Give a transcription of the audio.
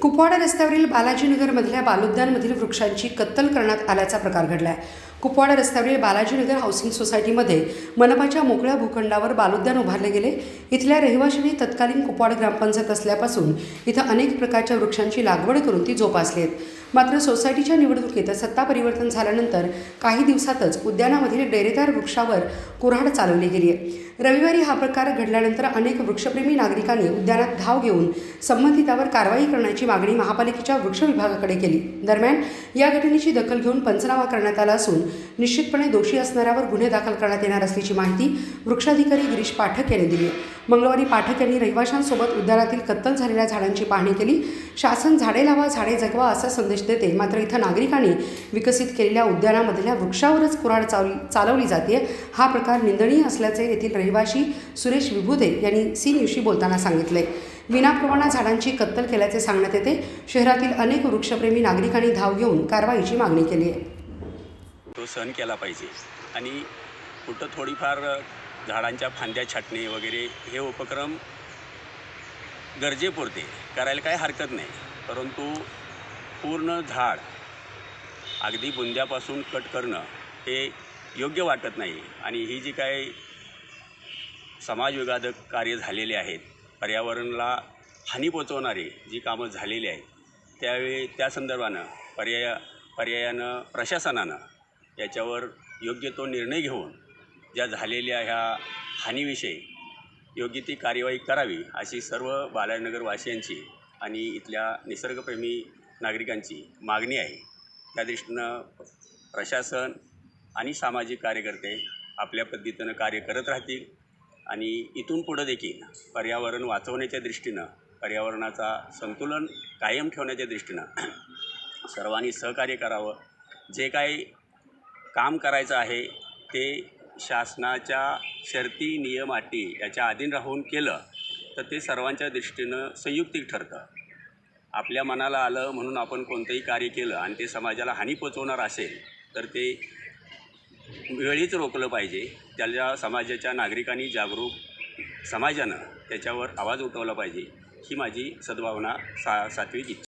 कुपवाडा रस्त्यावरील बालाजीनगरमधल्या बालोद्यानमधील वृक्षांची कत्तल करण्यात आल्याचा प्रकार घडला आहे कुपवाडा रस्त्यावरील बालाजीनगर हाऊसिंग सोसायटीमध्ये मनपाच्या मोकळ्या भूखंडावर बालोद्यान उभारले गेले. इथल्या रहिवाशांनी तत्कालीन कुपवाड ग्रामपंचायत असल्यापासून इथं अनेक प्रकारच्या वृक्षांची लागवड करून ती जोपासली आहेत मात्र सोसायटीच्या निवडणुकीत सत्ता परिवर्तन झाल्यानंतर काही दिवसातच उद्यानामधील डेरेदार वृक्षावर कुऱ्हाड चालवली गेली आहे. रविवारी हा प्रकार घडल्यानंतर अनेक वृक्षप्रेमी नागरिकांनी उद्यानात धाव घेऊन संबंधितावर कारवाई करण्याची मागणी महापालिकेच्या वृक्ष विभागाकडे केली. दरम्यान या घटनेची दखल घेऊन पंचनामा करण्यात आला असून निश्चितपणे दोषी असणाऱ्यावर गुन्हे दाखल करण्यात येणार असल्याची माहिती वृक्षाधिकारी गिरीश पाठक यांनी दिली आहे. मंगळवारी पाठक यांनी रहिवाशांसोबत उद्यानातील कत्तल झालेल्या झाडांची पाहणी केली. शासन झाडे लावा झाडे जगवा असा संदेश देते. मात्र इथं नागरिकांनी विकसित केलेल्या उद्यानामधल्या वृक्षावरच कुऱ्हाड चाव चालवली जाते हा प्रकार निंदनीय असल्याचे येथील रहिवाशी सुरेश विभुदे यांनी सी न्यूजशी बोलताना सांगितले विनाप्रमाणा झाडांची कत्तल केल्याचे सांगण्यात येते. शहरातील अनेक वृक्षप्रेमी नागरिकांनी धाव घेऊन कारवाईची मागणी केली आहे. तो सहन केला पाहिजे. आणि कुठं थोडीफार झाडांच्या फांद्या छाटणे वगैरे हे उपक्रम गरजेपुरते करायला काही हरकत नाही. परंतु पूर्ण झाड अगदी बुंद्यापासून कट करणं हे योग्य वाटत नाही. आणि ही जी काही समाजविघातक कार्य झालेले आहेत पर्यावरणाला हानी पोचवणारी जी कामं झालेली आहेत त्यावेळी त्या संदर्भानं पर्याय पर्यायानं प्रशासनानं याच्यावर योग्य तो निर्णय घेऊन ज्या झालेल्या ह्या हानीविषयी योग्य ती कार्यवाही करावी अशी सर्व बालानगरवासियांची आणि इथल्या निसर्गप्रेमी नागरिकांची मागणी आहे. त्या दृष्टीनं प्रशासन आणि सामाजिक कार्यकर्ते आपल्या पद्धतीनं कार्य करत राहतील आणि इथून पुढं देखील पर्यावरण वाचवण्याच्या दृष्टीनं पर्यावरणाचा संतुलन कायम ठेवण्याच्या दृष्टीनं सर्वांनी सहकार्य करावं. जे काही काम करायचं आहे ते शासनाच्या शर्ती नियम अटी याच्या अधीन राहून केलं तर ते सर्वांच्या दृष्टीनं संयुक्तिक ठरतं. आपल्या मनाला आलं म्हणून आपण कोणतंही कार्य केलं आणि ते समाजाला हानी पोचवणार असेल तर ते वेळीच रोखलं पाहिजे. त्याला समाजाच्या नागरिकांनी जागरूक समाजानं त्याच्यावर आवाज उठवला पाहिजे ही माझी सद्भावना सा सात्विक इच्छा